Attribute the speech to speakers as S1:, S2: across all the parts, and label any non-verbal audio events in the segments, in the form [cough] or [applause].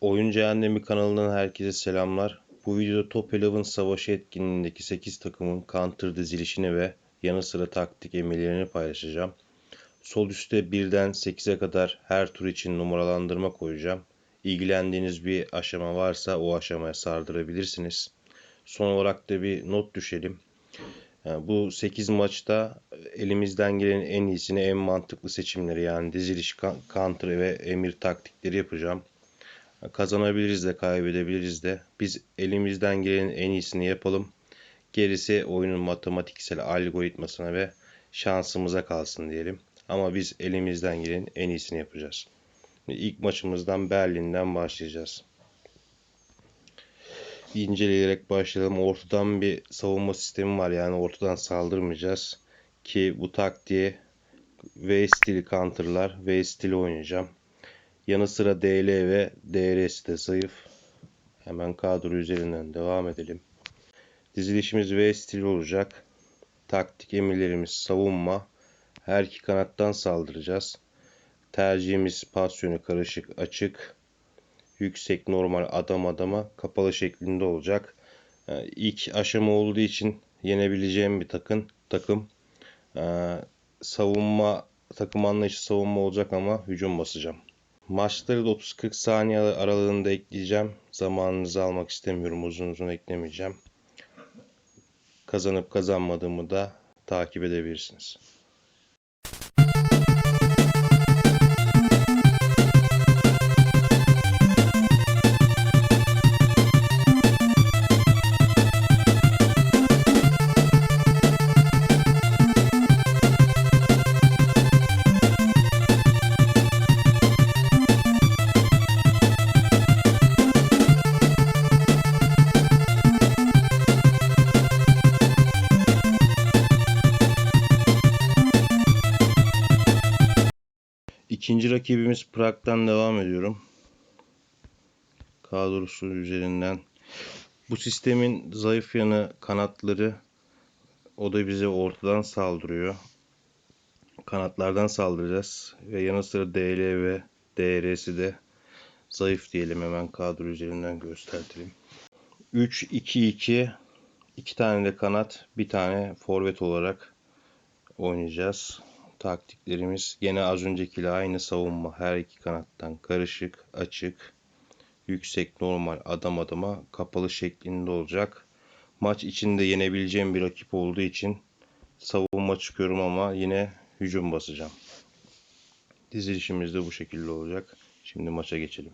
S1: Oyuncu Annemi kanalından herkese selamlar. Bu videoda Top 11 Savaşı etkinliğindeki 8 takımın counter dizilişini ve yanı sıra taktik emirlerini paylaşacağım. Sol üstte 1'den 8'e kadar her tur için numaralandırma koyacağım. İlgilendiğiniz bir aşama varsa o aşamaya sardırabilirsiniz. Son olarak da bir not düşelim. Yani bu 8 maçta elimizden gelen en iyisini, en mantıklı seçimleri yani diziliş, counter ve emir taktikleri yapacağım. Kazanabiliriz de kaybedebiliriz de. Biz elimizden gelenin en iyisini yapalım. Gerisi oyunun matematiksel algoritmasına ve şansımıza kalsın diyelim. Ama biz elimizden gelenin en iyisini yapacağız. İlk maçımızdan Berlin'den başlayacağız. İnceleyerek başlayalım. Ortadan bir savunma sistemi var. Yani ortadan saldırmayacağız. Ki bu taktiğe V stili counterlar, V stili oynayacağım. Yanı sıra DL ve DRS de zayıf. Hemen kadro üzerinden devam edelim. Dizilişimiz V stili olacak. Taktik emirlerimiz savunma. Her iki kanattan saldıracağız. Tercihimiz pasyonu karışık açık. Yüksek normal adam adama kapalı şeklinde olacak. Ee, ilk aşama olduğu için yenebileceğim bir takım. takım. Ee, savunma takım anlayışı savunma olacak ama hücum basacağım. Maçları da 30-40 saniye aralığında ekleyeceğim. Zamanınızı almak istemiyorum. Uzun uzun eklemeyeceğim. Kazanıp kazanmadığımı da takip edebilirsiniz. Rakibimiz Prag'dan devam ediyorum. Kadrosu üzerinden. Bu sistemin zayıf yanı kanatları. O da bize ortadan saldırıyor. Kanatlardan saldıracağız. Ve yanı sıra DL ve DRS'i de zayıf diyelim hemen kadro üzerinden göstertelim. 3-2-2 iki tane de kanat, bir tane forvet olarak oynayacağız taktiklerimiz gene az öncekiyle aynı savunma. Her iki kanattan karışık, açık, yüksek, normal, adam adama kapalı şeklinde olacak. Maç içinde yenebileceğim bir rakip olduğu için savunma çıkıyorum ama yine hücum basacağım. Dizilişimiz de bu şekilde olacak. Şimdi maça geçelim.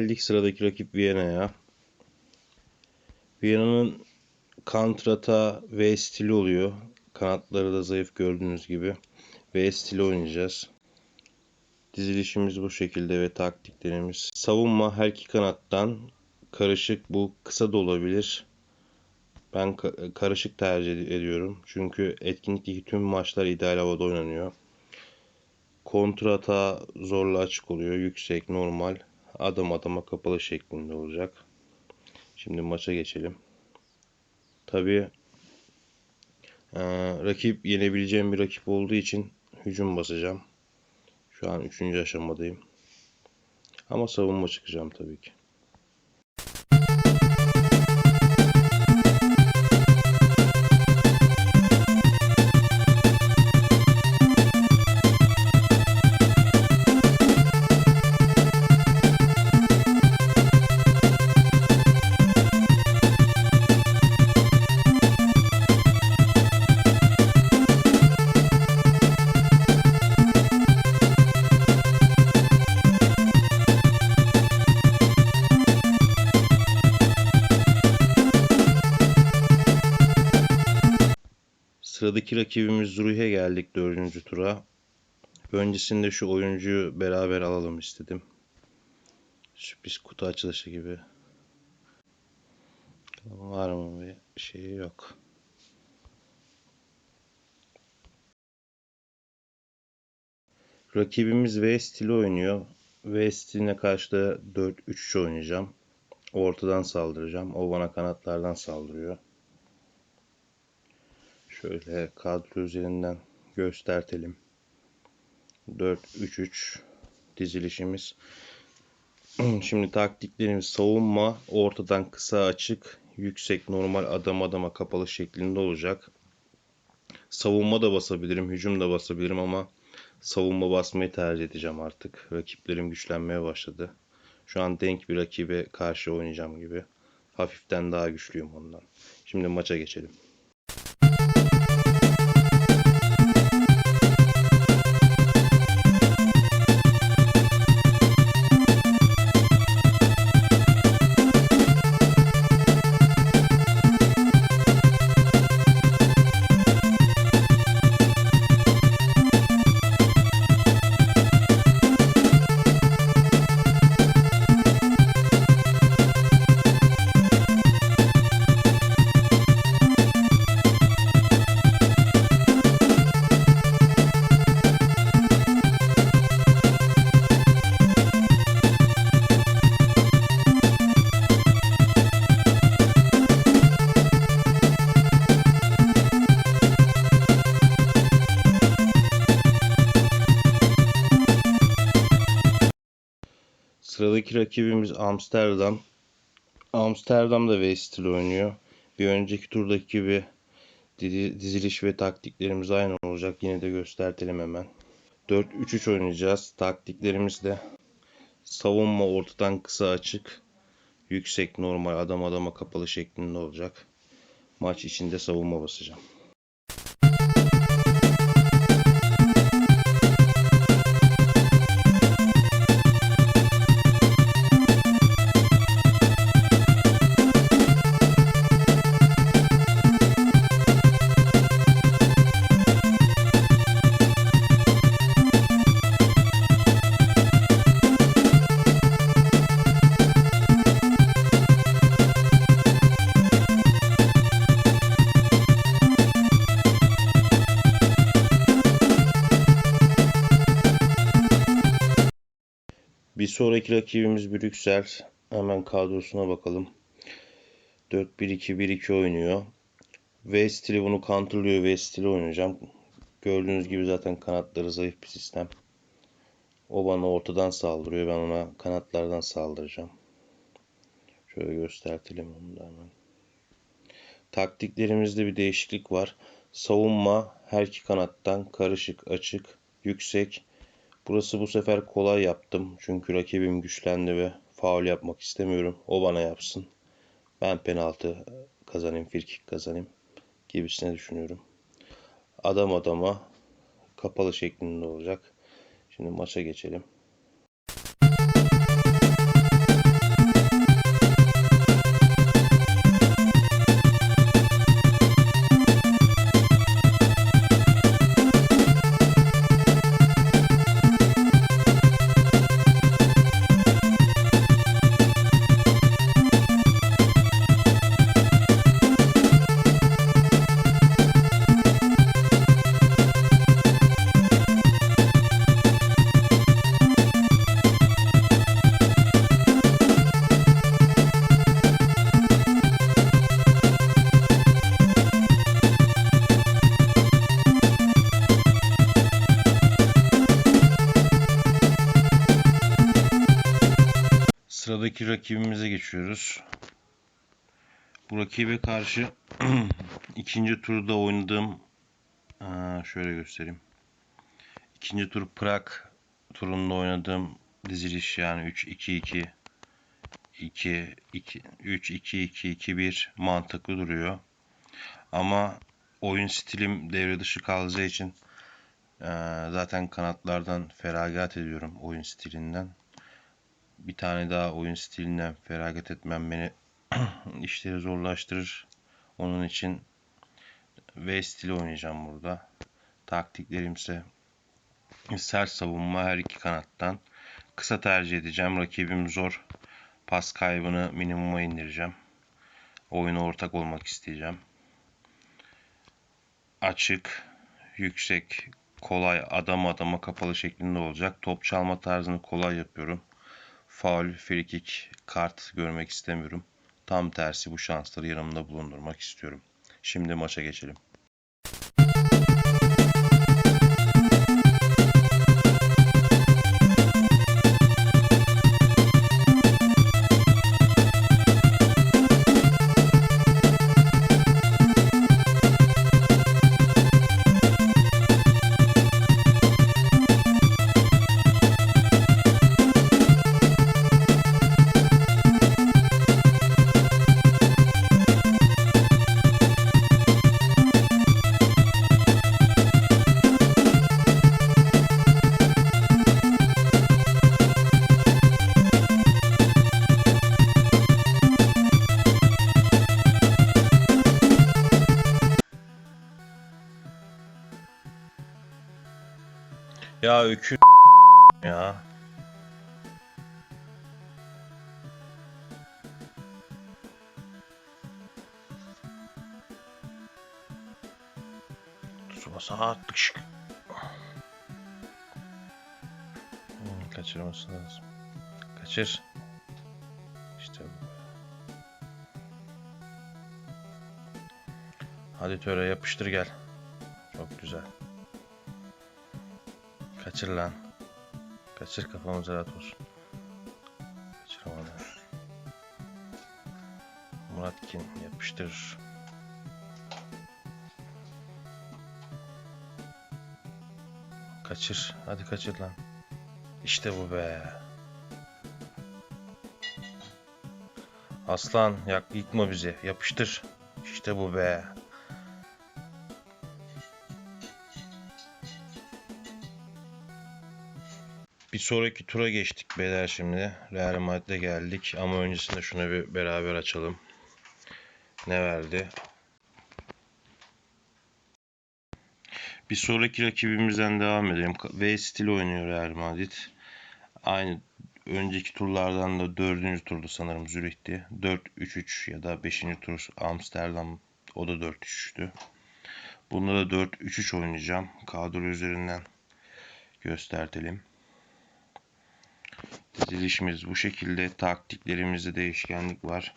S1: Geldik sıradaki rakip Viyana'ya. Viyana'nın kontrata V stili oluyor. Kanatları da zayıf gördüğünüz gibi. V stili oynayacağız. Dizilişimiz bu şekilde ve taktiklerimiz. Savunma her iki kanattan karışık bu kısa da olabilir. Ben karışık tercih ediyorum. Çünkü etkinlikteki tüm maçlar ideal havada oynanıyor. Kontrata zorla açık oluyor. Yüksek, normal adım adıma kapalı şeklinde olacak. Şimdi maça geçelim. Tabii e, rakip yenebileceğim bir rakip olduğu için hücum basacağım. Şu an 3. aşamadayım. Ama savunma çıkacağım tabii ki. Sıradaki rakibimiz Zürih'e geldik dördüncü tura. Öncesinde şu oyuncuyu beraber alalım istedim. Sürpriz kutu açılışı gibi. Var mı bir şey yok. Rakibimiz V stili oynuyor. V stiline karşı da 4-3-3 oynayacağım. Ortadan saldıracağım. O bana kanatlardan saldırıyor. Şöyle kadro üzerinden göstertelim. 4-3-3 dizilişimiz. [clears throat] Şimdi taktiklerimiz savunma ortadan kısa açık yüksek normal adam adama kapalı şeklinde olacak. Savunma da basabilirim, hücum da basabilirim ama savunma basmayı tercih edeceğim artık. Rakiplerim güçlenmeye başladı. Şu an denk bir rakibe karşı oynayacağım gibi. Hafiften daha güçlüyüm ondan. Şimdi maça geçelim. Sıradaki rakibimiz Amsterdam. Amsterdam da V stil oynuyor. Bir önceki turdaki gibi dizi- diziliş ve taktiklerimiz aynı olacak. Yine de göstertelim hemen. 4-3-3 oynayacağız. Taktiklerimiz de savunma ortadan kısa açık, yüksek normal adam adama kapalı şeklinde olacak. Maç içinde savunma basacağım. Sonraki rakibimiz Brüksel. Hemen kadrosuna bakalım. 4-1-2-1-2 oynuyor. V stili bunu counterlıyor. V stili oynayacağım. Gördüğünüz gibi zaten kanatları zayıf bir sistem. O bana ortadan saldırıyor. Ben ona kanatlardan saldıracağım. Şöyle göstertelim onu da hemen. Taktiklerimizde bir değişiklik var. Savunma her iki kanattan karışık, açık, yüksek. Burası bu sefer kolay yaptım. Çünkü rakibim güçlendi ve faul yapmak istemiyorum. O bana yapsın. Ben penaltı kazanayım, frikik kazanayım gibisine düşünüyorum. Adam adama kapalı şeklinde olacak. Şimdi maça geçelim. Sıradaki rakibimize geçiyoruz. Bu rakibe karşı [clears throat] ikinci turda oynadığım şöyle göstereyim. İkinci tur Prag turunda oynadığım diziliş yani 3-2-2 2 2 3 2 2 2 1 mantıklı duruyor. Ama oyun stilim devre dışı kalacağı için eee, zaten kanatlardan feragat ediyorum oyun stilinden. Bir tane daha oyun stilinden feragat etmem beni [clears throat] işleri zorlaştırır. Onun için V stili oynayacağım burada. Taktiklerimse Sert savunma her iki kanattan. Kısa tercih edeceğim. Rakibim zor. Pas kaybını minimuma indireceğim. Oyuna ortak olmak isteyeceğim. Açık, yüksek, kolay adam adama kapalı şeklinde olacak. Top çalma tarzını kolay yapıyorum. Faul, free kick, kart görmek istemiyorum. Tam tersi bu şansları yanımda bulundurmak istiyorum. Şimdi maça geçelim. Ya ökü ya. Tsubasa attık şık. Hmm, kaçırması lazım. Kaçır. İşte bu. Hadi töre yapıştır gel. Kaçır lan. Kaçır kafamız rahat olsun. Kaçıramadı. Muratkin yapıştır. Kaçır. Hadi kaçır lan. İşte bu be. Aslan yak yıkma bizi. Yapıştır. İşte bu be. Bir sonraki tura geçtik beyler şimdi. Real Madrid'e geldik ama öncesinde şunu bir beraber açalım. Ne verdi? Bir sonraki rakibimizden devam edelim. V stil oynuyor Real Madrid. Aynı önceki turlardan da dördüncü turdu sanırım Zürih'ti. 4-3-3 ya da 5. tur Amsterdam o da 4-3-3'tü. Bunda da 4-3-3 oynayacağım. Kadro üzerinden göstertelim. Dizilişimiz bu şekilde. Taktiklerimizde değişkenlik var.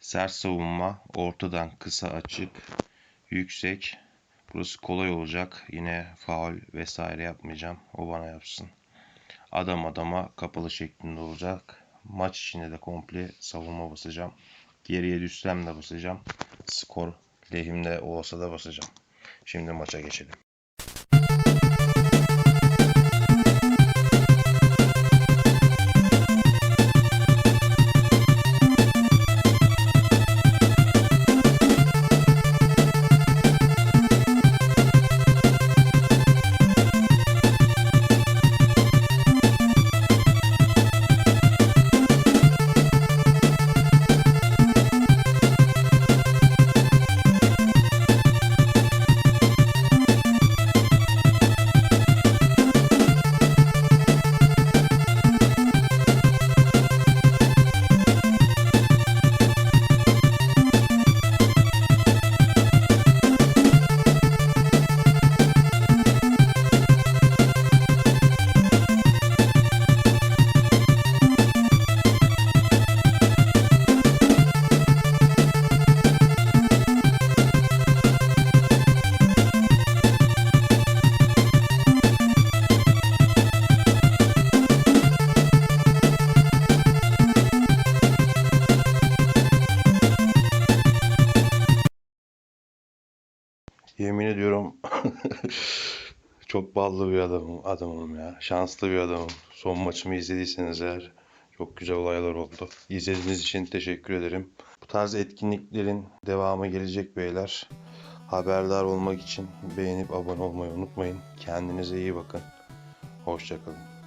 S1: Sert savunma, ortadan kısa açık, yüksek. Burası kolay olacak. Yine faul vesaire yapmayacağım. O bana yapsın. Adam adama kapalı şeklinde olacak. Maç içinde de komple savunma basacağım. Geriye düşsem de basacağım. Skor lehimde olsa da basacağım. Şimdi maça geçelim. Çok ballı bir adamım, adamım ya. Şanslı bir adamım. Son maçımı izlediyseniz eğer çok güzel olaylar oldu. İzlediğiniz için teşekkür ederim. Bu tarz etkinliklerin devamı gelecek beyler. Haberdar olmak için beğenip abone olmayı unutmayın. Kendinize iyi bakın. Hoşçakalın.